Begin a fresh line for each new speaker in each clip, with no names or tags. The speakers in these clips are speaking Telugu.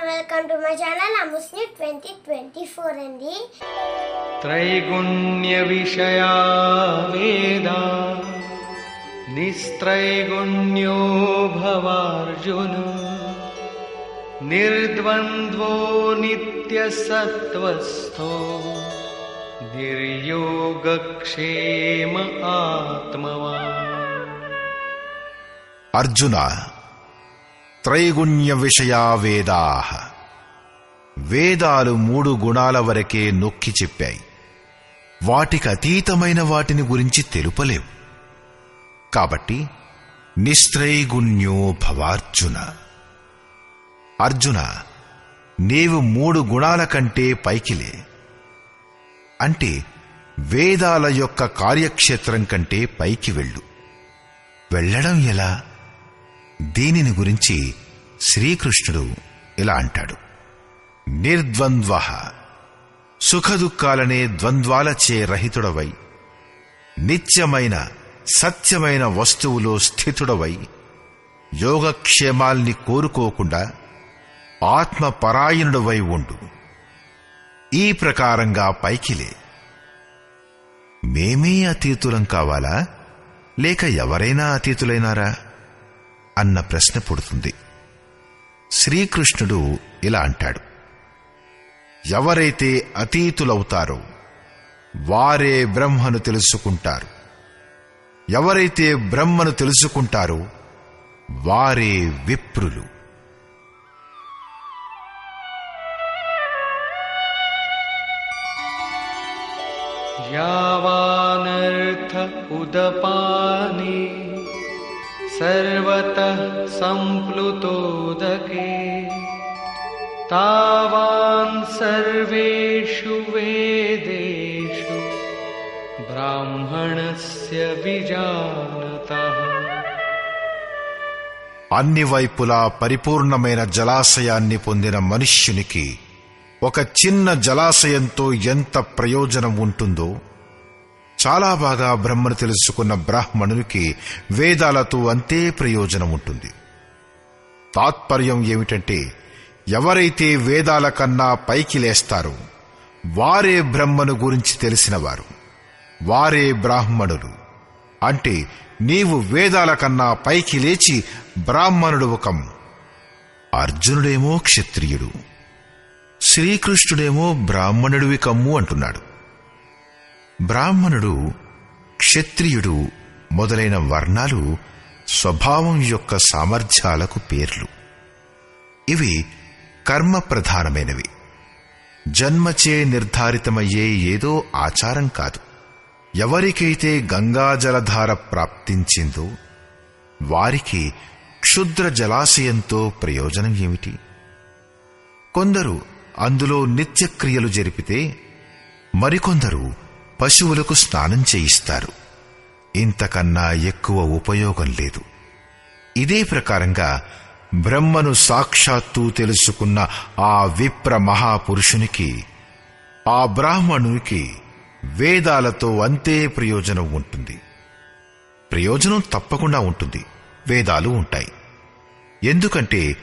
And welcome to my channel అముస్ని twenty twenty four అండి
త్రైగుణ్య విషయా వేద నిస్త్రైగుణ్యో భవార్జున నిర్ద్వంద్వో నిత్య సత్వస్థో నిర్యోగక్షేమ ఆత్మవా
అర్జున త్రైగుణ్య విషయా వేదా వేదాలు మూడు గుణాల వరకే నొక్కి చెప్పాయి. వాటికి అతీతమైన వాటిని గురించి తెలుపలేవు. కాబట్టి నిస్త్రైగుణ్యో భవార్జున. అర్జున నీవు మూడు గుణాల కంటే పైకిలే అంటే వేదాల యొక్క కార్యక్షేత్రం కంటే పైకి వెళ్ళు. వెళ్ళడం ఎలా? దీనిని గురించి శ్రీకృష్ణుడు ఇలా అంటాడు. నిర్ద్వంద్వ. సుఖదుఖాలనే ద్వంద్వాలచే రహితుడవై. నిత్యమైన సత్యమైన వస్తువులో స్థితుడవై. యోగక్షేమాల్ని కోరుకోకుండా ఆత్మపరాయణుడవై ఉండు. ఈ ప్రకారంగా పైకిలే. మేమే అతీతులం కావాలా? లేక ఎవరైనా అతీతులైనారా? అన్న ప్రశ్న పుడుతుంది శ్రీకృష్ణుడు ఇలా అంటాడు ఎవరైతే అతీతులవుతారో వారే బ్రహ్మను తెలుసుకుంటారు ఎవరైతే బ్రహ్మను తెలుసుకుంటారో వారే విప్రులు
यावानर्थ उदपाने सर्वतः सम्प्लुतोदके तावान् सर्वेषु वेदेषु ब्राह्मणस्य विजानतः
అన్ని వైపులా పరిపూర్ణమైన జలాశయాన్ని పొందిన మనుష్యునికి ఒక చిన్న జలాశయంతో ఎంత ప్రయోజనం ఉంటుందో చాలా బాగా బ్రహ్మను తెలుసుకున్న బ్రాహ్మణునికి వేదాలతో అంతే ప్రయోజనం ఉంటుంది తాత్పర్యం ఏమిటంటే ఎవరైతే వేదాల కన్నా పైకి లేస్తారో వారే బ్రహ్మను గురించి తెలిసినవారు. వారే బ్రాహ్మణులు. అంటే నీవు వేదాల కన్నా పైకి లేచి బ్రాహ్మణుడు ఒకం. అర్జునుడేమో క్షత్రియుడు. శ్రీకృష్ణుడేమో బ్రాహ్మణుడివి కమ్ము అంటున్నాడు. బ్రాహ్మణుడు క్షత్రియుడు మొదలైన వర్ణాలు స్వభావం యొక్క సామర్థ్యాలకు పేర్లు. ఇవి కర్మ ప్రధానమైనవి. జన్మచే నిర్ధారితమయ్యే ఏదో ఆచారం కాదు. ఎవరికైతే గంగాజలధార ప్రాప్తించిందో వారికి క్షుద్ర జలాశయంతో ప్రయోజనం ఏమిటి? కొందరు అందులో నిత్యక్రియలు జరిపితే మరికొందరు పశువులకు స్నానం చేయిస్తారు. ఇంతకన్నా ఎక్కువ ఉపయోగం లేదు. ఇదే ప్రకారంగా బ్రహ్మను సాక్షాత్తు తెలుసుకున్న ఆ విప్ర మహాపురుషునికి ఆ బ్రాహ్మణునికి వేదాలతో అంతే ప్రయోజనం ఉంటుంది. ప్రయోజనం తప్పకుండా ఉంటుంది. వేదాలు ఉంటాయి. ఎందుకంటే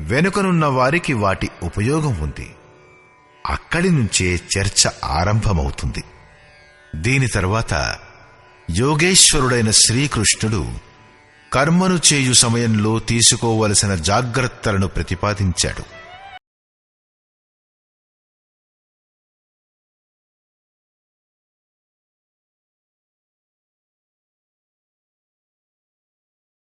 వెనుకనున్న వారికి వాటి ఉపయోగం ఉంది. అక్కడి నుంచే చర్చ ఆరంభమవుతుంది. దీని తర్వాత యోగేశ్వరుడైన శ్రీకృష్ణుడు కర్మను చేయు సమయంలో తీసుకోవలసిన జాగ్రత్తలను ప్రతిపాదించాడు.